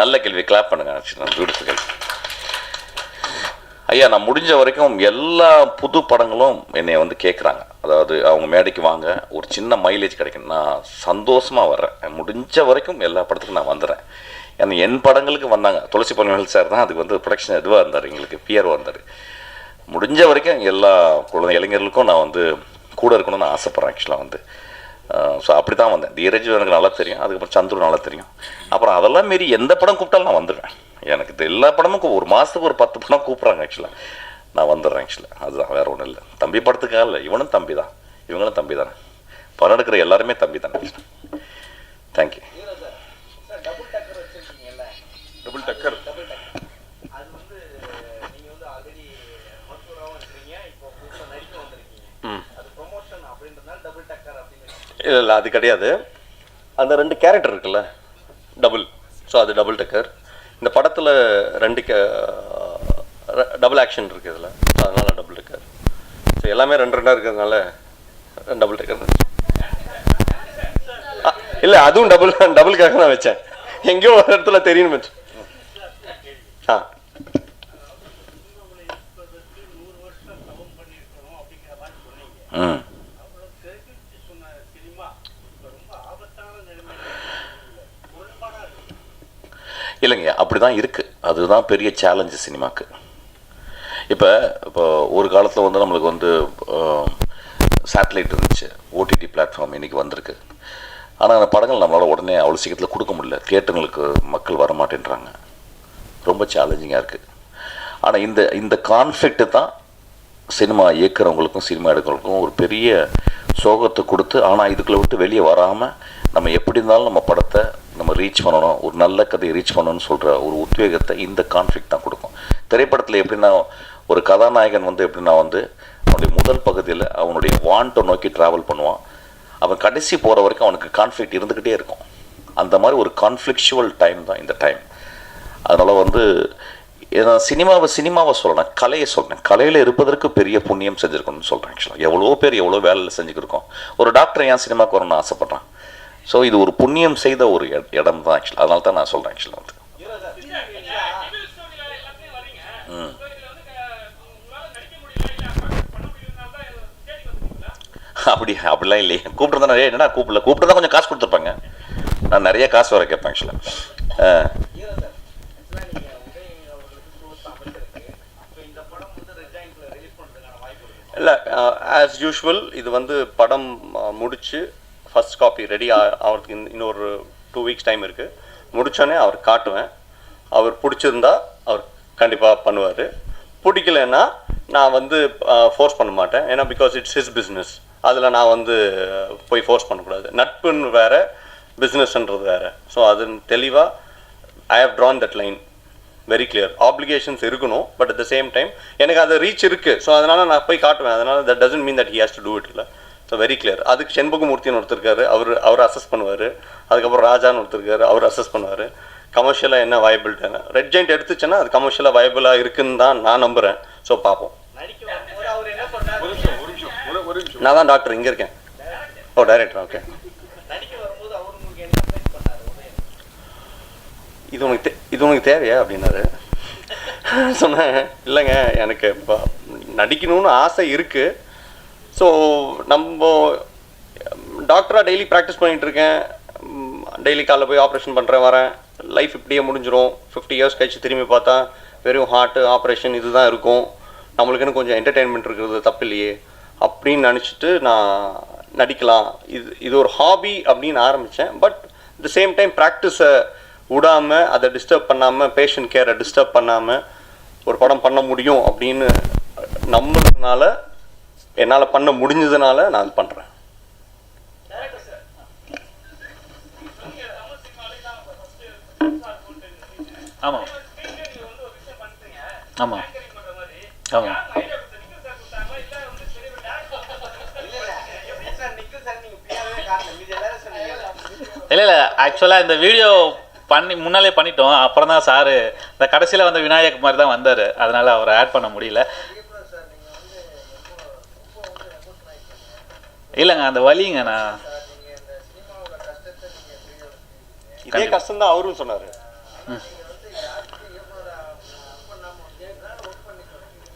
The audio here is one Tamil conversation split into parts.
நல்ல கேள்வி கிளாப் பண்ணுங்க பியூட்டிஃபுல் கேள்வி. ஐயா நான் முடிஞ்ச வரைக்கும் எல்லா புது படங்களும் என்னை வந்து கேட்குறாங்க அதாவது அவங்க மேடைக்கு வாங்க ஒரு சின்ன மைலேஜ் கிடைக்கும் நான் சந்தோஷமாக வர்றேன். முடிஞ்ச வரைக்கும் எல்லா படத்துக்கும் நான் வந்துடுறேன் ஏன்னா என் படங்களுக்கு வந்தாங்க. துளசி பழனிவேல் சார் தான் அதுக்கு வந்து ப்ரொடக்ஷன் இதுவாக இருந்தார் எங்களுக்கு பிஆர் இருந்தார். முடிஞ்ச வரைக்கும் எல்லா குழந்தை இளைஞர்களுக்கும் நான் வந்து கூட இருக்கணும்னு ஆசைப்பட்றேன் ஆக்சுவலாக வந்து. ஸோ அப்படி தான் வந்தேன். தீரஜ் எனக்கு நல்லா தெரியும். அதுக்கப்புறம் சந்துரு நல்லா தெரியும். அப்புறம் அதெல்லாம் மீறி எந்த படம் கூப்பிட்டாலும் நான் வந்துடுவேன். எனக்கு இது எல்லா படமும் ஒரு மாதத்துக்கு ஒரு பத்து படம் கூப்பிட்றாங்க ஆக்சுவலாக நான் வந்துடுறேன் ஆக்சுவலாக அதுதான் வேறு ஒன்றும் இல்லை. தம்பி படத்துக்காக இல்லை. இவனும் தம்பி தான். இவங்களும் தம்பி தானே. படம் எடுக்கிற எல்லாருமே தம்பி தானே தேங்க்யூ டபுள் டக்கர் அது வந்து நீங்க வந்து ஆல்ரெடி மருத்துவராகவும் இருக்கிறீங்க இப்போ புதுசாக நடிக்க வந்திருக்கீங்க ம் அது ப்ரொமோஷன் அப்படின்றதுனால டபுள் டக்கர் அப்படின்னு இல்லை இல்லை அது கிடையாது. அந்த ரெண்டு கேரக்டர் இருக்குல்ல டபுள் ஸோ அது டபுள் டக்கர் இந்த படத்தில் ரெண்டு கே டபுள் ஆக்ஷன் இருக்குது இதில். ஸோ அதனால டபுள் டக்கர் ஸோ எல்லாமே ரெண்டு ரெண்டாக இருக்கிறதுனால டபுள் டக்கர் இல்லை அதுவும் டபுள் டபுளுக்காக நான் வச்சேன். எங்கேயோ ஒரு இடத்துல வச்சு. ஆ. ம். இப்படி அப்படி தான் இருக்குது அதுதான் பெரிய சேலஞ்சு சினிமாவுக்கு இப்போ இப்போ ஒரு காலத்தில் வந்து நம்மளுக்கு வந்து சேட்டலைட் இருந்துச்சு. ஓடிடி பிளாட்ஃபார்ம் இன்றைக்கி வந்திருக்கு. ஆனால் அந்த படங்கள் நம்மளால் உடனே அவ்வளோ சீக்கிரத்தில் கொடுக்க முடியல. தியேட்டர்களுக்கு மக்கள் வர மாட்டேன்றாங்க ரொம்ப சேலஞ்சிங்காக இருக்குது ஆனால் இந்த இந்த கான்ஃப்ளிக்ட்டு தான் சினிமா இயக்குறவங்களுக்கும் சினிமா எடுக்கிறவங்களுக்கும் ஒரு பெரிய சோகத்தை கொடுத்து ஆனால் இதுக்குள்ளே விட்டு வெளியே வராமல் நம்ம எப்படி இருந்தாலும் நம்ம படத்தை நம்ம ரீச் பண்ணணும் ஒரு நல்ல கதையை ரீச் பண்ணணும்னு சொல்கிற ஒரு உத்வேகத்தை இந்த கான்ஃப்ளிக்ட் தான் கொடுக்கும். திரைப்படத்தில் எப்படின்னா ஒரு கதாநாயகன் வந்து எப்படின்னா வந்து அவனுடைய முதல் பகுதியில் அவனுடைய வாண்ட்டை நோக்கி ட்ராவல் பண்ணுவான். அவன் கடைசி போகிற வரைக்கும் அவனுக்கு கான்ஃப்ளிக்ட் இருந்துக்கிட்டே இருக்கும். அந்த மாதிரி ஒரு கான்ஃப்ளிக்ஷுவல் டைம் தான் இந்த டைம் அதனால் வந்து நான் சினிமாவை சினிமாவை சொல்லணும் கலையை சொல்கிறேன் கலையில் இருப்பதற்கு பெரிய புண்ணியம் செஞ்சுருக்கணும்னு சொல்கிறேன் ஆக்சுவலாக எவ்வளோ பேர் எவ்வளோ வேலையில் செஞ்சுக்கிருக்கோம் ஒரு டாக்டர் ஏன் சினிமாவுக்கு வரணும்னு ஆசைப்பட்றான்? ஸோ இது ஒரு புண்ணியம் செய்த ஒரு இடம் தான் ஆக்சுவலாக அதனால தான் நான் சொல்கிறேன் ஆக்சுவலாக வந்து. ம். அப்படி அப்படிலாம் இல்லையே. கூப்பிட்டு தான் நிறைய என்னடா கூப்பிடல? கூப்பிட்டு தான் கொஞ்சம் காசு கொடுத்துருப்பாங்க. நான் நிறைய காசு வர கேட்பேன் ஆக்சுவலாக இல்லை ஆஸ் யூஷுவல் இது வந்து படம் முடித்து ஃபஸ்ட் ஃபர்ஸ்ட் காப்பி ரெடி அவருக்கு இன்னொரு டூ வீக்ஸ் டைம் இருக்குது முடித்தோடனே அவர் காட்டுவேன். அவர் பிடிச்சிருந்தா அவர் கண்டிப்பாக பண்ணுவார். பிடிக்கலன்னா நான் வந்து ஃபோர்ஸ் பண்ண மாட்டேன். ஏன்னா பிகாஸ் இட்ஸ் ஹிஸ் பிஸ்னஸ் அதில் நான் வந்து போய் ஃபோர்ஸ் பண்ணக்கூடாது. நட்புன்னு வேறு பிஸ்னஸ்ன்றது வேறு. ஸோ அது தெளிவாக I have drawn that line very clear applications இருக்கணும் but at the same time எனக்கு அது ரீச் இருக்குது ஸோ அதனால் நான் போய் காட்டுவேன். அதனால் that doesn't mean that he has to do it இல்லை ஸோ வெரி கிளியர் அதுக்கு செண்பகமூர்த்தின்னு ஒருத்தர் இருக்காரு. அவர் அவர் அசஸ் பண்ணுவார். அதுக்கப்புறம் ராஜான்னு ஒருத்தர் இருக்காரு. அவர் அசஸ் பண்ணுவார். கமர்ஷியலாக என்ன வயபிள்டான ரெட் ஜெயிண்ட் எடுத்துச்சுன்னா அது கமர்ஷியலாக வயபிளாக இருக்குன்னு தான் நான் நம்புகிறேன் ஸோ பார்ப்போம். நான் தான் டாக்டர் இங்கே இருக்கேன். ஓ டைரக்டர் ஓகே இது உனக்கு தே- இது உனக்கு தேவையா அப்படின்னாரு. சொன்னேன். இல்லைங்க எனக்கு நடிக்கணும்னு ஆசை இருக்குது ஸோ நம்ம டாக்டராக டெய்லி ப்ராக்டிஸ் பண்ணிகிட்டு இருக்கேன் டெய்லி காலைல போய் ஆப்ரேஷன் பண்ணுறேன் வரேன். லைஃப் இப்படியே முடிஞ்சிடும் ஃபிஃப்டி இயர்ஸ் கழிச்சு திரும்பி பார்த்தா வெறும் ஹார்ட்டு ஆப்ரேஷன் இதுதான் இருக்கும். நம்மளுக்குன்னு கொஞ்சம் என்டர்டெயின்மெண்ட் இருக்கிறது தப்பு இல்லையே அப்படின்னு நினச்சிட்டு நான் நடிக்கலாம். இது இது ஒரு ஹாபி அப்படின்னு ஆரம்பித்தேன் பட் த சேம் டைம் ப்ராக்டிஸை விடாமல் அதை டிஸ்டர்ப் பண்ணாமல் பேஷண்ட் கேரை டிஸ்டர்ப் பண்ணாமல் ஒரு படம் பண்ண முடியும் அப்படின்னு நம்புறதுனால என்னால் பண்ண முடிஞ்சதுனால நான் அது பண்ணுறேன் ஆமாம் ஆமாம் ஆமாம் இல்லை இல்லை. ஆக்சுவலாக இந்த வீடியோ பண்ணி முன்னாலே பண்ணிட்டோம். அப்புறம் தான் சாரு இந்த கடைசியில் வந்த விநாயக் மாதிரி தான் வந்தார். அதனால் அவரை ஆட் பண்ண முடியல. இல்லைங்க அந்த வலிங்க நான். இதே கஷ்டம் தான் அவரும் சொன்னார்.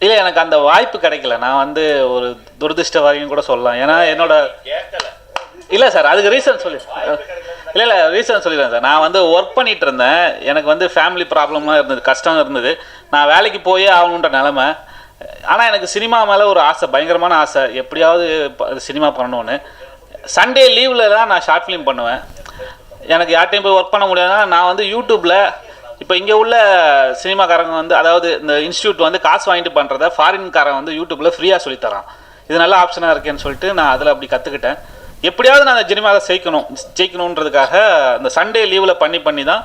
இல்லை எனக்கு அந்த வாய்ப்பு கிடைக்கல. நான் வந்து ஒரு துரதிருஷ்டவாரின்னு கூட சொல்லலாம். ஏன்னா என்னோட இல்லை சார் அதுக்கு ரீசன் சொல்லி இல்லை இல்லை ரீசன் சொல்லிடுறேன் சார். நான் வந்து ஒர்க் பண்ணிட்டு இருந்தேன். எனக்கு வந்து ஃபேமிலி ப்ராப்ளம்லாம் இருந்தது கஷ்டம் இருந்தது. நான் வேலைக்கு போயே ஆகணுன்ற நிலமை. ஆனால் எனக்கு சினிமா மேலே ஒரு ஆசை பயங்கரமான ஆசை. எப்படியாவது சினிமா பண்ணணும்னு. சண்டே லீவில் தான் நான் ஷார்ட் ஃபிலிம் பண்ணுவேன். எனக்கு யார்ட்டையும் போய் ஒர்க் பண்ண முடியாதுன்னா நான் வந்து யூடியூப்பில் இப்போ இங்கே உள்ள சினிமாக்காரங்க வந்து அதாவது இந்த இன்ஸ்டியூட் வந்து காசு வாங்கிட்டு பண்ணுறத ஃபாரின்காரன் வந்து யூடியூப்பில் ஃப்ரீயாக சொல்லித்தரான். இது நல்ல ஆப்ஷனாக இருக்கேன்னு சொல்லிட்டு நான் அதில் அப்படி கற்றுக்கிட்டேன் எப்படியாவது நான் அந்த சினிமாவை ஜெயிக்கணும் ஜெயிக்கணுன்றதுக்காக அந்த சண்டே லீவில் பண்ணி பண்ணி தான்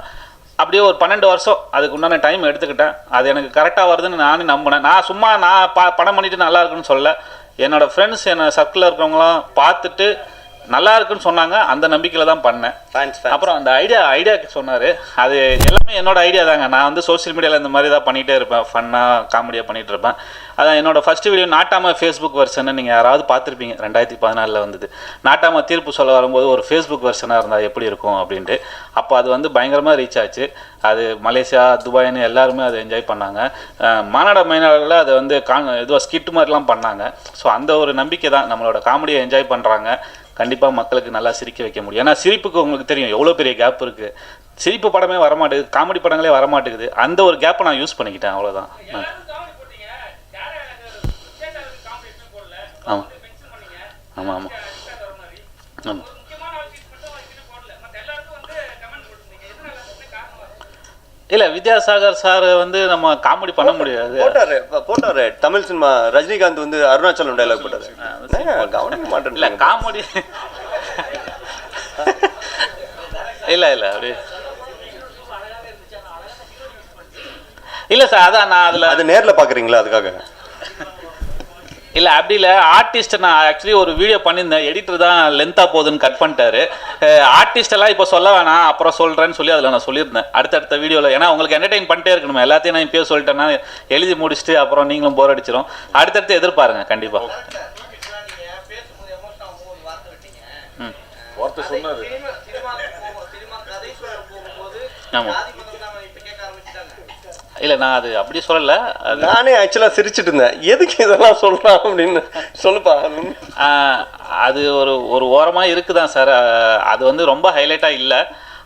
அப்படியே ஒரு பன்னெண்டு வருஷம் அதுக்கு உண்டான டைம் எடுத்துக்கிட்டேன். அது எனக்கு கரெக்டாக வருதுன்னு நானே நம்பினேன். நான் சும்மா நான் பா படம் பண்ணிவிட்டு நல்லா இருக்குன்னு சொல்ல என்னோடய ஃப்ரெண்ட்ஸ் என்னோட சர்க்கிளில் இருக்கிறவங்களாம் பார்த்துட்டு நல்லா இருக்குன்னு சொன்னாங்க. அந்த நம்பிக்கையில் தான் பண்ணேன். அப்புறம் அந்த ஐடியா ஐடியா சொன்னார். அது எல்லாமே என்னோட ஐடியா தாங்க. நான் வந்து சோஷியல் மீடியாவில் இந்த மாதிரி தான் பண்ணிகிட்டே இருப்பேன். ஃபன்னாக காமெடியாக பண்ணிகிட்டு இருப்பேன். அதான் என்னோட ஃபஸ்ட்டு வீடியோ நாட்டாம ஃபேஸ்புக் வெர்ஷன் நீங்கள் யாராவது பார்த்துருப்பீங்க. ரெண்டாயிரத்தி பதினாலில் வந்தது. நாட்டாம தீர்ப்பு சொல்ல வரும்போது ஒரு ஃபேஸ்புக் வெர்ஷனாக இருந்தால் எப்படி இருக்கும் அப்படின்ட்டு. அப்போ அது வந்து பயங்கரமாக ரீச் ஆச்சு. அது மலேசியா துபாய்னு எல்லாருமே அதை என்ஜாய் பண்ணாங்க. மாநாட மைனாடில் அதை வந்து கான் இதுவாக ஸ்கிட் மாதிரிலாம் பண்ணாங்க. ஸோ அந்த ஒரு நம்பிக்கை தான். நம்மளோட காமெடியை என்ஜாய் பண்ணுறாங்க கண்டிப்பாக மக்களுக்கு நல்லா சிரிக்க வைக்க முடியும். ஏன்னா சிரிப்புக்கு உங்களுக்கு தெரியும் எவ்வளோ பெரிய கேப் இருக்குது சிரிப்பு படமே வரமாட்டேங்குது காமெடி படங்களே வரமாட்டேங்குது. அந்த ஒரு கேப்பை நான் யூஸ் பண்ணிக்கிட்டேன் அவ்வளோதான் ஆமாம் ஆமாம் ஆமாம் ஆமாம் இல்லை வித்யாசாகர் சார் வந்து நம்ம காமெடி பண்ண முடியாது. போட்டாரு போட்டாரு. தமிழ் சினிமா ரஜினிகாந்த் வந்து அருணாச்சலம் டைலாக் போட்டாரு. கவனிக்க மாட்டேன் இல்லை காமெடி இல்லை இல்லை அப்படி. இல்லை சார் அதான் நான் அதில் அது நேர்ல பாக்குறீங்களா அதுக்காக? இல்லை அப்படி இல்லை. ஆர்டிஸ்ட் நான் ஆக்சுவலி ஒரு வீடியோ பண்ணியிருந்தேன். எடிட்டர் தான் லென்த்தாக போகுதுன்னு கட் பண்ணிட்டாரு. ஆர்டிஸ்ட் எல்லாம் இப்போ சொல்ல வேணாம். அப்புறம் சொல்கிறேன்னு சொல்லி அதில் நான் சொல்லியிருந்தேன். அடுத்தடுத்த வீடியோவில் ஏன்னா உங்களுக்கு என்டர்டெயின் பண்ணிட்டே இருக்கணும். எல்லாத்தையும் நான் இப்பயே சொல்லிட்டேன்னா எழுதி முடிச்சுட்டு அப்புறம் நீங்களும் போர் அடிச்சிடும் அடுத்தடுத்து எதிர்பாருங்க கண்டிப்பாக வார்த்தை சொன்னாரு. சினிமா இல்லை நான் அது அப்படி சொல்லலை. நானே ஆக்சுவலா சிரிச்சிட்டு இருந்தேன். எதுக்கு இதெல்லாம் சொல்றான் அப்படின்னு சொல்லுப்பா. அது ஒரு ஒரு ஓரமாக இருக்குதான் சார். அது வந்து ரொம்ப ஹைலைட்டாக இல்லை.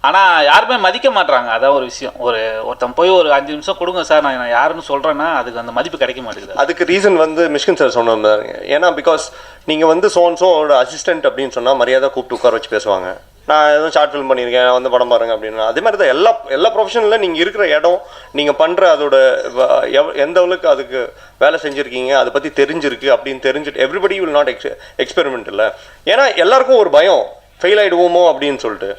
ஆனால் யாருமே மதிக்க மாட்றாங்க. அதான் ஒரு விஷயம். ஒரு ஒருத்தன் போய் ஒரு அஞ்சு நிமிஷம் கொடுங்க சார். நான் நான் யாருன்னு சொல்கிறேன்னா அதுக்கு அந்த மதிப்பு கிடைக்க மாட்டேங்குது. அதுக்கு ரீசன் வந்து மிஷ்கின் சார் சொன்ன பாருங்க ஏன்னா பிகாஸ் நீங்க வந்து சோன்சோட அசிஸ்டன்ட் அப்படின்னு சொன்னா மரியாதை கூப்பிட்டு உட்கார வச்சு பேசுவாங்க. நான் எதுவும் ஷார்ட் ஃபிலிம் பண்ணியிருக்கேன் வந்து படம் பாருங்க அப்படின்னா. அதே மாதிரி தான் எல்லா எல்லா ப்ரொஃபஷனில் நீங்கள் இருக்கிற இடம் நீங்கள் பண்ணுற அதோட வ- எவ்- எந்த அளவுக்கு அதுக்கு வேலை செஞ்சுருக்கீங்க அதை பற்றி தெரிஞ்சிருக்கு அப்படின்னு தெரிஞ்சுட்டு everybody will not ex experiment இல்லை. ஏன்னா எல்லாருக்கும் ஒரு பயம் ஃபெயில் ஆகிடுவோமோ அப்படின்னு சொல்லிட்டு.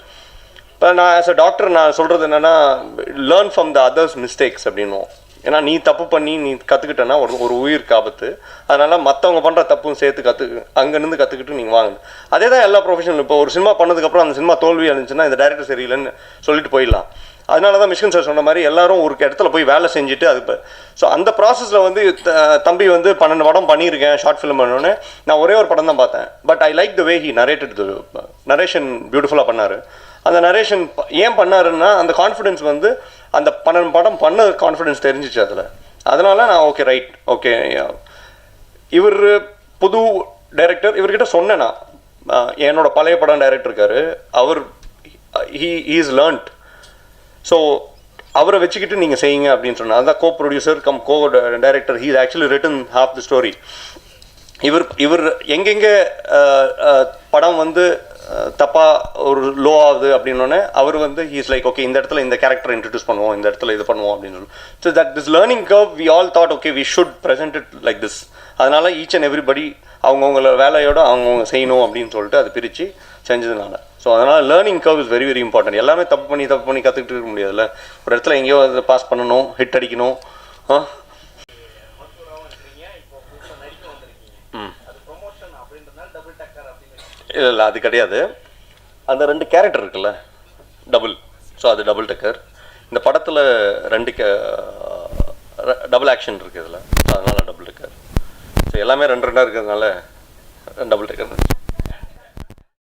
இப்போ நான் ஆஸ் அ டாக்டர் நான் சொல்கிறது என்னென்னா learn from the others mistakes அப்படின்னுவோம். ஏன்னா நீ தப்பு பண்ணி நீ கற்றுக்கிட்டேன்னா ஒரு ஒரு உயிர் ஆபத்து. அதனால் மற்றவங்க பண்ணுற தப்பும் சேர்த்து கற்று அங்கேருந்து கற்றுக்கிட்டு நீங்கள் வாங்க. அதே தான் எல்லா ப்ரொஃபஷனலும் இப்போ ஒரு சினிமா பண்ணதுக்கப்புறம் அந்த சினிமா தோல்வி அடைஞ்சுன்னா இந்த டேரக்டர் சரியில்லைன்னு சொல்லிட்டு போயிடலாம். அதனால தான் மிஷ்கன் சார் சொன்ன மாதிரி எல்லாரும் ஒரு இடத்துல போய் வேலை செஞ்சுட்டு அது இப்போ ஸோ அந்த ப்ராசஸில் வந்து த- தம்பி வந்து பன்னெண்டு படம் பண்ணியிருக்கேன் ஷார்ட் ஃபிலிம் பண்ணோன்னே. நான் ஒரே ஒரு படம் தான் பார்த்தேன். But I like the way he narrated narration பியூட்டிஃபுல்லாக பண்ணார். அந்த நரேஷன் ஏன் பண்ணாருன்னா அந்த கான்ஃபிடென்ஸ் வந்து அந்த பன்னெண்டு படம் பண்ண கான்ஃபிடென்ஸ் தெரிஞ்சிச்சு அதில். அதனால நான் ஓகே ரைட் ஓகே இவர் புது டைரக்டர் இவர்கிட்ட சொன்னேன் நான். என்னோட பழைய படம் டைரக்டர் இருக்காரு. அவர் ஹீ இஸ் லேர்ன்ட் ஸோ அவரை வச்சுக்கிட்டு நீங்கள் செய்யுங்க அப்படின்னு சொன்னார் அதான் co producer cum co director he actually written half the story இவர் இவர் எங்கெங்கே படம் வந்து தப்பாக ஒரு லோ ஆகுது அப்படின்னோடனே அவர் வந்து ஹீஸ் லைக் ஓகே இந்த இடத்துல இந்த கேரக்டர் இன்ட்ரடியூஸ் பண்ணுவோம் இந்த இடத்துல இது பண்ணுவோம் அப்படின்னு சொல்லி so that this learning curve we all thought okay we should present it like this அதனால் ஈச் அண்ட் எவ்ரிபடி அவங்கவுங்கள வேலையோட அவங்கவுங்க செய்யணும் அப்படின்னு சொல்லிட்டு அதை பிரித்து செஞ்சதுனால. ஸோ அதனால் learning curve is very very important எல்லாமே தப்பு பண்ணி தப்பு பண்ணி கற்றுக்கிட்டு இருக்க முடியாதுல்ல. ஒரு இடத்துல எங்கேயோ அதை பாஸ் பண்ணணும் ஹிட் அடிக்கணும் ஆ மருத்துவராகவும் இருக்கிறீங்க இப்போ புதுசாக நடிக்க வந்திருக்கீங்க ம் அது ப்ரொமோஷன் அப்படின்றதுனால டபுள் டக்கர் அப்படின்னு இல்லை இல்லை அது கிடையாது. அந்த ரெண்டு கேரக்டர் இருக்குல்ல டபுள் ஸோ அது டபுள் டக்கர் இந்த படத்தில் ரெண்டு கே டபுள் ஆக்ஷன் இருக்குது இதில். ஸோ அதனால் டபுள் டக்கர் ஸோ எல்லாமே ரெண்டு ரெண்டாக இருக்கிறதுனால டபுள் டக்கர்